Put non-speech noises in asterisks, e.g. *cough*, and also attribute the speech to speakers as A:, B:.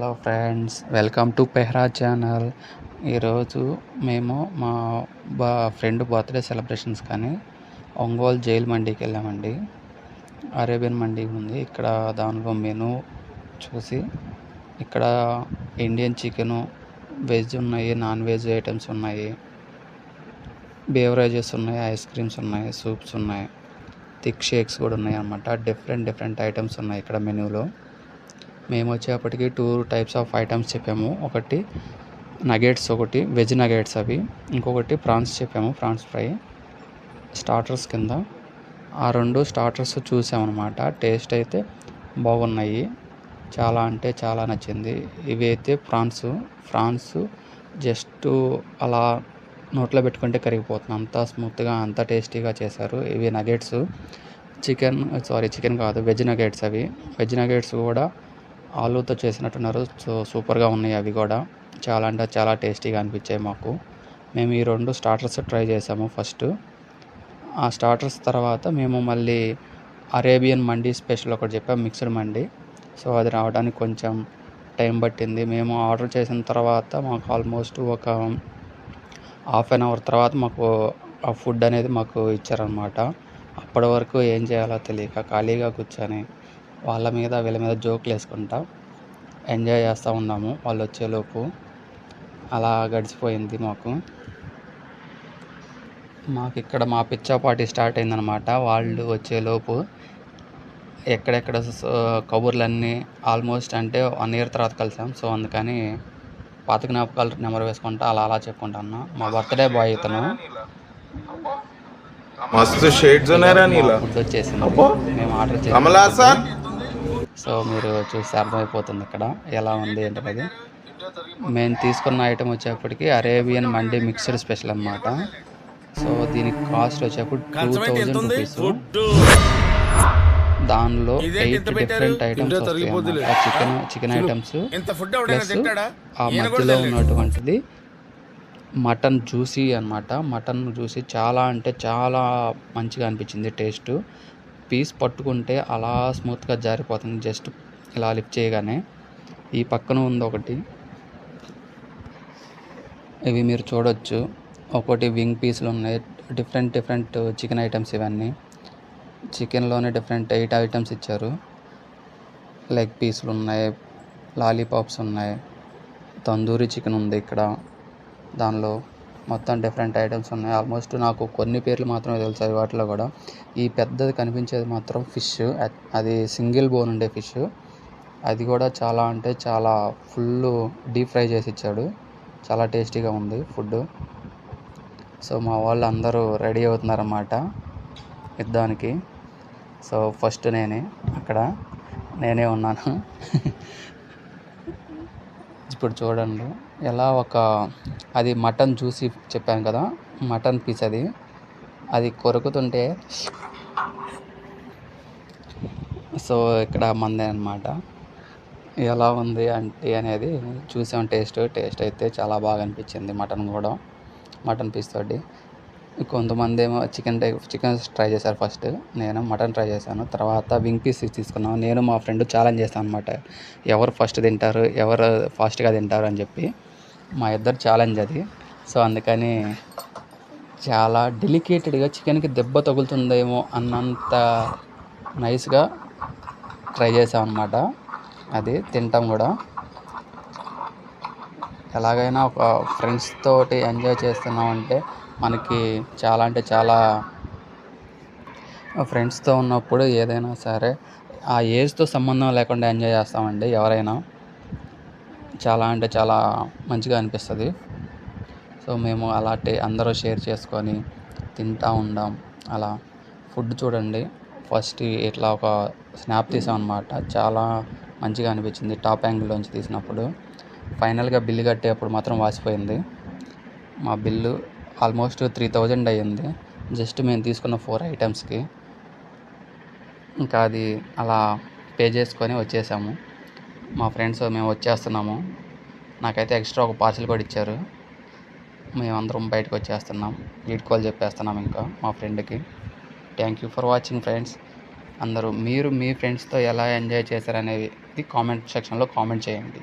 A: Hello friends welcome to Pehra channel. ఈరోజు మేము మా బా ఫ్రెండ్ బర్త్డే సెలబ్రేషన్స్ కానీ ఒంగోలు జైల్ మండీకి వెళ్ళామండి. అరేబియన్ మండీ ఉంది. ఇక్కడ దానిలో మెనూ చూసి ఇక్కడ ఇండియన్ చికెను వెజ్ ఉన్నాయి నాన్ వెజ్ ఐటమ్స్ ఉన్నాయి బేవరేజెస్ ఉన్నాయి ఐస్ క్రీమ్స్ ఉన్నాయి సూప్స్ ఉన్నాయి థిక్ షేక్స్ కూడా ఉన్నాయి అన్నమాట. డిఫరెంట్ డిఫరెంట్ ఐటమ్స్ ఉన్నాయి ఇక్కడ మెనూలో. మేము వచ్చేప్పటికి టూ టైప్స్ ఆఫ్ ఐటమ్స్ చెప్పాము. ఒకటి నగెట్స్ ఒకటి వెజ్ నగెట్స్ అవి. ఇంకొకటి ప్రాన్స్ చెప్పాము ప్రాన్స్ ఫ్రై స్టార్టర్స్ కింద. ఆ రెండు స్టార్టర్స్ చూసామన్నమాట. టేస్ట్ అయితే బాగున్నాయి. చాలా అంటే చాలా నచ్చింది. ఇవి అయితే ప్రాన్స్ ప్రాన్స్ జస్ట్ అలా నోట్లో పెట్టుకుంటే కరిగిపోతుంది. అంత స్మూత్గా అంత టేస్టీగా చేశారు. ఇవి నగెట్స్ చికెన్ సారీ చికెన్ కాదు వెజ్ నగెట్స్ అవి. వెజ్ నగెట్స్ కూడా ఆలూతో చేసినట్టున్నారు. సో సూపర్గా ఉన్నాయి అవి కూడా. చాలా అంటే చాలా టేస్టీగా అనిపించాయి మాకు. మేము ఈ రెండు స్టార్టర్స్ ట్రై చేసాము ఫస్ట్. ఆ స్టార్టర్స్ తర్వాత మేము మళ్ళీ అరేబియన్ మండీ స్పెషల్ ఒకటి చెప్పాము మిక్స్డ్ మండీ. సో అది రావడానికి కొంచెం టైం పట్టింది. మేము ఆర్డర్ చేసిన తర్వాత మాకు ఆల్మోస్ట్ ఒక హాఫ్ అన్ అవర్ తర్వాత మాకు ఆ ఫుడ్ అనేది మాకు ఇచ్చారనమాట అప్పటి వరకు ఏం చేయాలో తెలియక ఖాళీగా కూర్చొని వాళ్ళ మీద వీళ్ళ మీద జోకులు వేసుకుంటా ఎంజాయ్ చేస్తూ ఉన్నాము వాళ్ళు వచ్చేలోపు. అలా గడిచిపోయింది మాకు. మాకు ఇక్కడ మా పిచ్చా పార్టీ స్టార్ట్ అయిందనమాట వాళ్ళు వచ్చేలోపు ఎక్కడెక్కడ కబుర్లన్నీ ఆల్మోస్ట్ అంటే వన్ ఇయర్ తర్వాత కలిసాం. సో అందుకని పాత జ్ఞాపకాలు నెంబర్ వేసుకుంటా అలా అలా చెప్పుకుంటాను మా బర్త్డే బాయ్ ఇతను.
B: మస్తు షేడ్స్ ఉన్నారా నీలా.
A: ఫుడ్ వచ్చేసింది. మేము ఆర్డర్ చేసాం. సో మీరు చూస్తే అర్థమైపోతుంది ఇక్కడ ఎలా ఉంది ఏంటనేది. మేము తీసుకున్న ఐటమ్ వచ్చేప్పటికి అరేబియన్ మండీ మిక్స్డ్ స్పెషల్ అన్నమాట. సో దీనికి కాస్ట్ వచ్చేప్పుడు టూ థౌజండ్ రూపీస్ దానిలో eight different items chicken chicken items plus ఆ మధ్యలో ఉన్నటువంటిది మటన్ జ్యూసీ అన్నమాట. మటన్ జ్యూసీ చాలా అంటే చాలా మంచిగా అనిపించింది టేస్ట్ పీస్ పట్టుకుంటే అలా స్మూత్గా జారిపోతుంది. జస్ట్ ఇలా లిఫ్ట్ చేయగానే ఈ పక్కన ఉంది ఒకటి. ఇవి మీరు చూడొచ్చు. ఒకటి వింగ్ పీసులు ఉన్నాయి. డిఫరెంట్ డిఫరెంట్ చికెన్ ఐటమ్స్ ఇవన్నీ. చికెన్లోనే డిఫరెంట్ ఎయిట్ ఐటమ్స్ ఇచ్చారు. లెగ్ పీసులు ఉన్నాయి. లాలీపాప్స్ ఉన్నాయి. తందూరి చికెన్ ఉంది ఇక్కడ. దానిలో మొత్తం డిఫరెంట్ ఐటమ్స్ ఉన్నాయి. ఆల్మోస్ట్ నాకు కొన్ని పేర్లు మాత్రమే తెలుసు వాటిలో కూడా. ఈ పెద్దది కనిపించేది మాత్రం ఫిష్ అది సింగిల్ బోన్ ఉండే ఫిష్ అది కూడా చాలా అంటే చాలా ఫుల్ డీప్ ఫ్రై చేసి ఇచ్చాడు. చాలా టేస్టీగా ఉంది ఫుడ్ సో మా వాళ్ళు అందరూ రెడీ అవుతున్నారన్నమాట యుద్ధానికి. సో ఫస్ట్ నేనే. అక్కడ నేనే ఉన్నాను. *laughs* ఇప్పుడు చూడండి. ఎలా ఒక అది మటన్ చూసి చెప్పాను కదా మటన్ పీస్ అది. అది కొరుకుతుంటే సో ఇక్కడ మందే అనమాట ఎలా ఉంది అంటే అనేది చూసాం టేస్ట్ టేస్ట్ అయితే చాలా బాగా అనిపించింది మటన్ కూడా మటన్ పీస్ తోటి. కొంతమంది ఏమో చికెన్ చికెన్ ట్రై చేశారు ఫస్ట్. నేను మటన్ ట్రై చేశాను. తర్వాత వింగ్ పీస్ తీసుకున్నాను. నేను మా ఫ్రెండ్ ఛాలెంజ్ చేస్తాను అనమాట ఎవరు ఫస్ట్ తింటారు ఎవరు ఫాస్ట్గా తింటారు అని చెప్పి. మా ఇద్దరు ఛాలెంజ్ అది. సో అందుకని చాలా డెలికేటెడ్గా చికెన్కి దెబ్బ తగులుతుందేమో అన్నంత నైస్గా ట్రై చేసాం అనమాట అది తింటాం కూడా. ఎలాగైనా ఒక ఫ్రెండ్స్ తోటి ఎంజాయ్ చేస్తున్నామంటే మనకి చాలా అంటే చాలా ఫ్రెండ్స్తో ఉన్నప్పుడు ఏదైనా సరే ఆ ఏజ్తో సంబంధం లేకుండా ఎంజాయ్ చేస్తామండి ఎవరైనా. చాలా అంటే చాలా మంచిగా అనిపిస్తుంది. సో మేము అలాంటి అందరూ షేర్ చేసుకొని తింటా ఉండాం అలా ఫుడ్ చూడండి. ఫస్ట్ ఇట్లా ఒక స్నాప్ తీసాం అనమాట చాలా మంచిగా అనిపించింది టాప్ యాంగిల్లోంచి తీసినప్పుడు. ఫైనల్గా బిల్లు కట్టేటప్పుడు మాత్రం వాసిపోయింది. మా బిల్లు ఆల్మోస్ట్ త్రీ థౌజండ్ అయ్యింది. జస్ట్ మేము తీసుకున్న ఫోర్ ఐటమ్స్కి. ఇంకా అది అలా పే చేసుకొని వచ్చేసాము. మా ఫ్రెండ్స్ మేము వచ్చేస్తున్నాము. నాకైతే ఎక్స్ట్రా ఒక పార్సిల్ కూడా ఇచ్చారు. మేమందరం బయటకు వచ్చేస్తున్నాం. లీడ్ కాల్ చెప్పేస్తున్నాం ఇంకా మా ఫ్రెండ్కి. Thank you for watching friends అందరూ మీరు మీ ఫ్రెండ్స్తో ఎలా ఎంజాయ్ చేశారనేది కామెంట్ సెక్షన్లో కామెంట్ చేయండి.